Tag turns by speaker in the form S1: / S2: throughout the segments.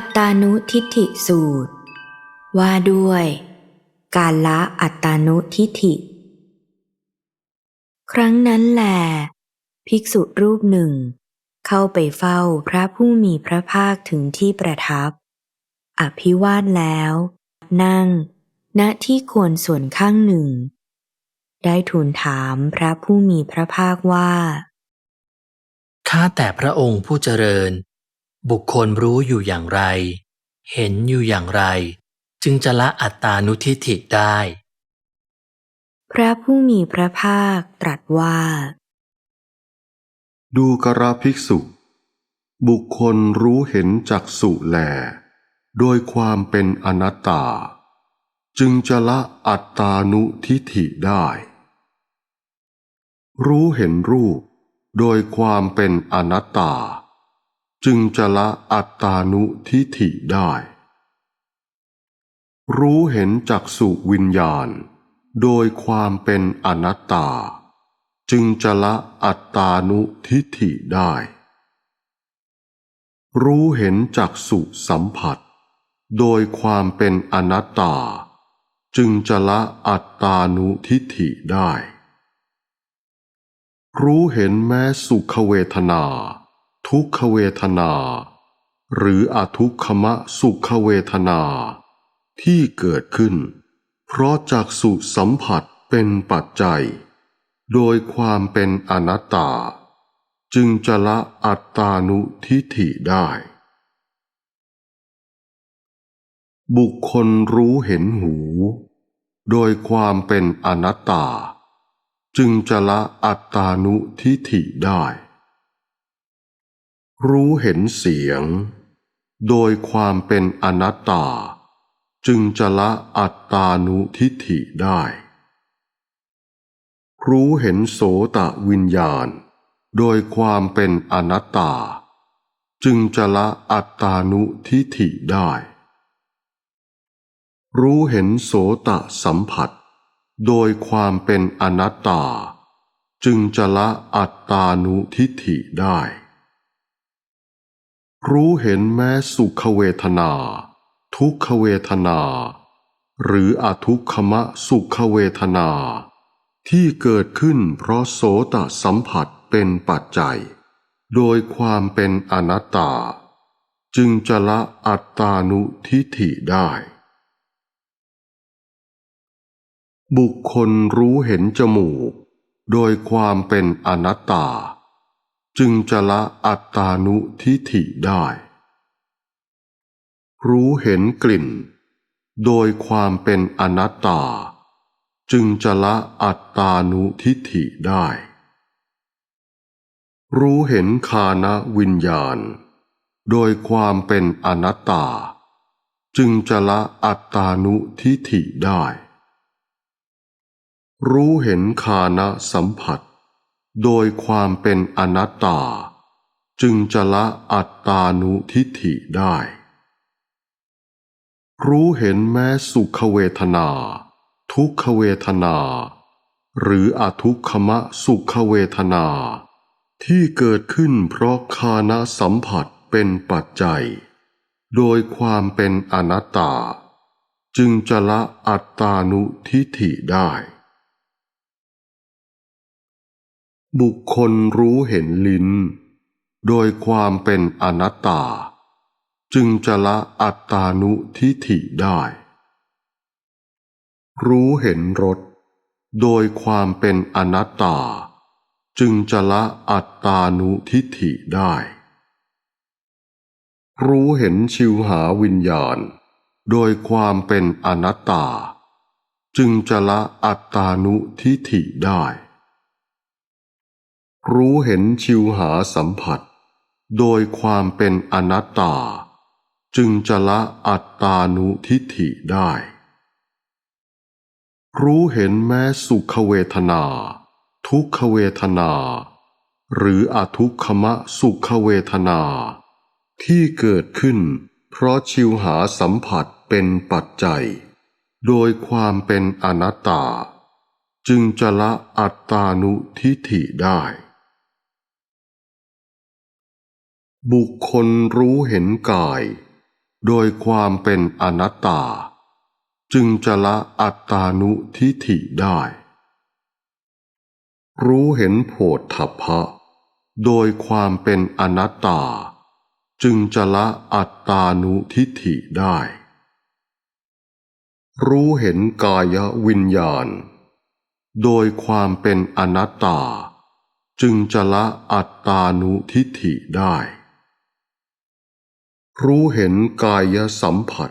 S1: อัตตานุทิฏฐิสูตร ว่าด้วย การละอัตตานุทิฏฐิ ครั้งนั้นแหลภิกษุรูปหนึ่ง เข้าไปเฝ้าพระผู้มีพระภาคถึงที่ประทับ อภิวาทแล้ว นั่ง ณที่ควรส่วนข้างหนึ่ง ได้ทูลถามพระผู้มีพระภาคว่า
S2: ข้าแต่พระองค์ผู้เจริญ บุคคลรู้อยู่อย่างไร เห็นอยู่อย่างไร จึงจะละอัตตานุทิฏฐิได้
S1: พระผู้มีพระภาคตรัสว่า
S3: ดูกระภิกษุ บุคคลรู้เห็นจักสุแล โดยความเป็นอนัตตา จึงจะละอัตตานุทิฏฐิได้ รู้เห็นรูป โดยความเป็นอนัตตา จึงจะละอัตตานุทิฏฐิได้ รู้เห็นจักสุวิญญาณ โดยความเป็นอนัตตา จึงจะละอัตตานุทิฏฐิได้ รู้เห็นจักสุสัมผัส โดยความเป็นอนัตตา จึงจะละอัตตานุทิฏฐิได้ รู้เห็นแม้สุขเวทนา ทุกขเวทนา หรืออทุกขมะสุขเวทนา ที่เกิดขึ้น เพราะจักสุสัมผัสเป็นปัจจัย โดยความเป็นอนัตตา จึงจะละอัตตานุทิฏฐิได้ บุคคลรู้เห็นหู โดยความเป็นอนัตตา จึงจะละอัตตานุทิฏฐิได้ รู้เห็นเสียง โดยความเป็นอนัตตา จึงจะละอัตตานุทิฏฐิได้ รู้เห็นโสตะวิญญาณ โดยความเป็นอนัตตา จึงจะละอัตตานุทิฏฐิได้ รู้เห็นโสตะสัมผัส โดยความเป็นอนัตตา จึงจะละอัตตานุทิฏฐิได้ รู้เห็นแม้สุขเวทนา ทุกขเวทนา หรืออทุกขมะสุขเวทนา ที่เกิดขึ้นเพราะโสตสัมผัสเป็นปัจจัย โดยความเป็นอนัตตา จึงจะละอัตตานุทิฐิได้ บุคคลรู้เห็นจมูก โดยความเป็นอนัตตา จึงจะละอัตตานุทิฏฐิได้ รู้เห็นกลิ่น โดยความเป็นอนัตตา จึงจะละอัตตานุทิฏฐิได้ รู้เห็นคานวิญญาณ โดยความเป็นอนัตตา จึงจะละอัตตานุทิฏฐิได้ รู้เห็นคานสัมผัส โดยความเป็นอนัตตา จึงจะละอัตตานุทิฏฐิได้ รู้เห็นแม้สุขเวทนา ทุกขเวทนา หรืออทุกขมะสุขเวทนา ที่เกิดขึ้นเพราะคานสัมผัสเป็นปัจจัย โดยความเป็นอนัตตา จึงจะละอัตตานุทิฏฐิได้ บุคคลรู้เห็นลิ้น โดยความเป็นอนัตตา จึงจะละอัตตานุทิฏฐิได้ รู้เห็นรสโดยความเป็นอนัตตา จึงจะละอัตตานุทิฏฐิได้ รู้เห็นชิวหาวิญญาณ โดยความเป็นอนัตตา จึงจะละอัตตานุทิฏฐิได้ รู้เห็นชิวหาสัมผัส โดยความเป็นอนัตตา จึงจะละอัตตานุทิฏฐิได้ รู้เห็นแม้สุขเวทนา ทุกขเวทนา หรืออทุกขมะสุขเวทนา ที่เกิดขึ้น เพราะชิวหาสัมผัสเป็นปัจจัย โดยความเป็นอนัตตา จึงจะละอัตตานุทิฏฐิได้ บุคคลรู้เห็นกาย โดยความเป็นอนัตตา จึงจะละอัตตานุทิฏฐิได้ รู้เห็นโผฏฐัพพะ โดยความเป็นอนัตตา จึงจะละอัตตานุทิฏฐิได้ รู้เห็นกายวิญญาณ โดยความเป็นอนัตตา จึงจะละอัตตานุทิฏฐิได้ รู้เห็นกายสัมผัส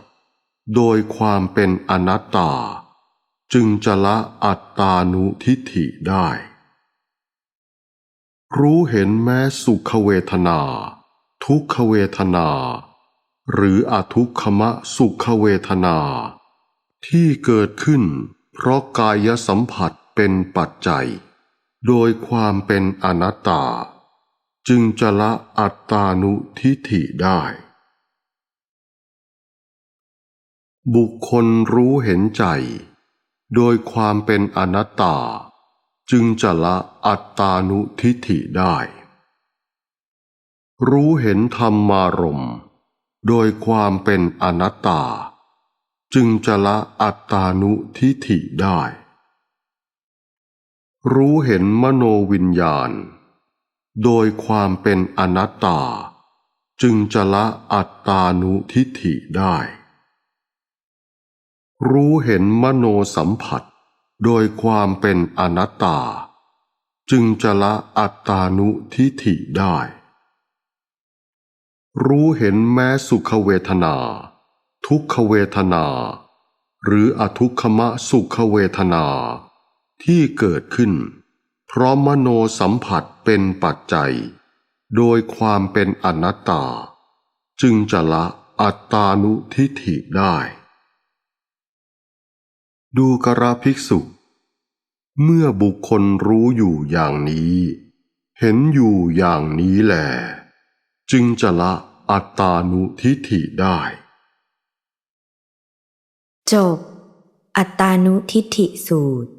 S3: โดยความเป็นอนัตตา จึงจะละอัตตานุทิฏฐิได้ รู้เห็นแม้สุขเวทนา ทุกขเวทนา หรืออทุกขมะสุขเวทนา ที่เกิดขึ้น เพราะกายสัมผัสเป็นปัจจัย โดยความเป็นอนัตตา จึงจะละอัตตานุทิฏฐิได้ บุคคลรู้เห็นใจ โดยความเป็นอนัตตา จึงจะละอัตตานุทิฏฐิได้ รู้เห็นธรรมารมณ์โดยความเป็นอนัตตา จึงจะละอัตตานุทิฏฐิได้ รู้เห็นมโนวิญญาณ โดยความเป็นอนัตตา จึงจะละอัตตานุทิฏฐิได้ รู้เห็นมโนสัมผัส โดยความเป็นอนัตตา จึงจะละอัตตานุทิฏฐิได้ รู้เห็นแม้สุขเวทนา ทุกขเวทนา หรืออทุกขมะสุขเวทนา ที่เกิดขึ้น เพราะมโนสัมผัสเป็นปัจจัย โดยความเป็นอนัตตา จึงจะละอัตตานุทิฏฐิได้ ดูกระภิกษุ เมื่อบุคคลรู้อยู่อย่างนี้ เห็นอยู่อย่างนี้แหลจึงจะละอัตตานุทิฏฐิได้
S1: จบ อัตตานุทิฏฐิสูตร